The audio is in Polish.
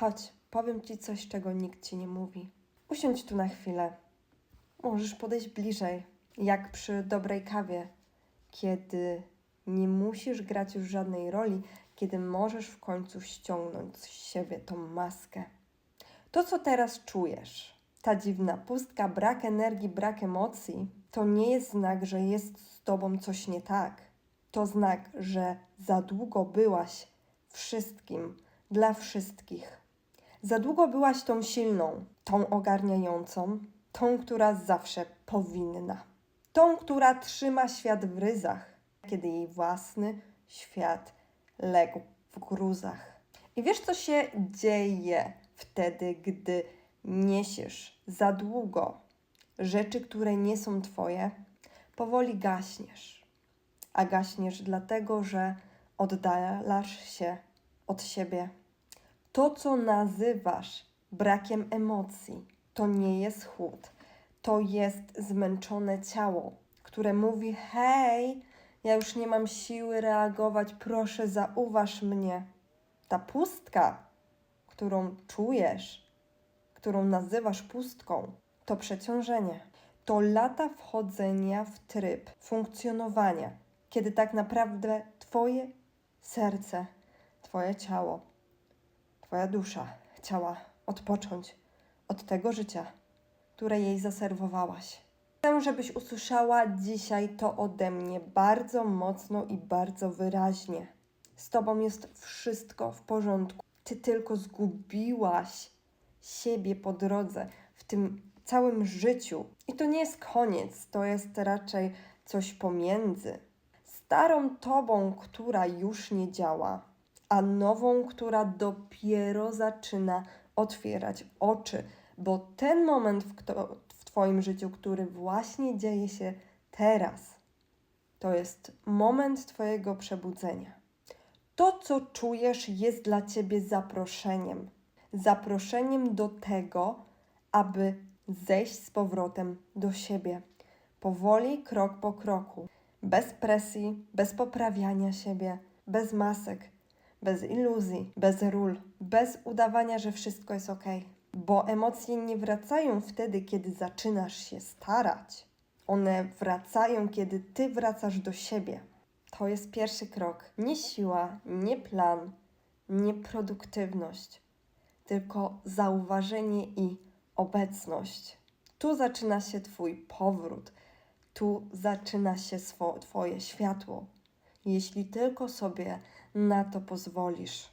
Chodź, powiem ci coś, czego nikt ci nie mówi. Usiądź tu na chwilę. Możesz podejść bliżej, jak przy dobrej kawie, kiedy nie musisz grać już żadnej roli, kiedy możesz w końcu ściągnąć z siebie tą maskę. To, co teraz czujesz, ta dziwna pustka, brak energii, brak emocji, to nie jest znak, że jest z tobą coś nie tak. To znak, że za długo byłaś wszystkim dla wszystkich. Za długo byłaś tą silną, tą ogarniającą, tą, która zawsze powinna. Tą, która trzyma świat w ryzach, kiedy jej własny świat legł w gruzach. I wiesz, co się dzieje wtedy, gdy niesiesz za długo rzeczy, które nie są twoje? Powoli gaśniesz. A gaśniesz dlatego, że oddalasz się od siebie. To, co nazywasz brakiem emocji, to nie jest chłód. To jest zmęczone ciało, które mówi: Hej, ja już nie mam siły reagować, proszę, zauważ mnie. Ta pustka, którą czujesz, którą nazywasz pustką, to przeciążenie. To lata wchodzenia w tryb funkcjonowania, kiedy tak naprawdę Twoje serce, Twoje ciało, Twoja dusza chciała odpocząć od tego życia, które jej zaserwowałaś. Chcę, żebyś usłyszała dzisiaj to ode mnie bardzo mocno i bardzo wyraźnie. Z tobą jest wszystko w porządku. Ty tylko zgubiłaś siebie po drodze w tym całym życiu. I to nie jest koniec, to jest raczej coś pomiędzy. Starą tobą, która już nie działa, a nową, która dopiero zaczyna otwierać oczy, bo ten moment w, kto, w Twoim życiu, który właśnie dzieje się teraz, to jest moment Twojego przebudzenia. To, co czujesz, jest dla Ciebie zaproszeniem. Zaproszeniem do tego, aby zejść z powrotem do siebie. Powoli, krok po kroku. Bez presji, bez poprawiania siebie, bez masek, bez iluzji, bez ról, bez udawania, że wszystko jest ok. Bo emocje nie wracają wtedy, kiedy zaczynasz się starać. One wracają, kiedy ty wracasz do siebie. To jest pierwszy krok. Nie siła, nie plan, nie produktywność, tylko zauważenie i obecność. Tu zaczyna się Twój powrót, tu zaczyna się swo- Twoje światło, jeśli tylko sobie na to pozwolisz.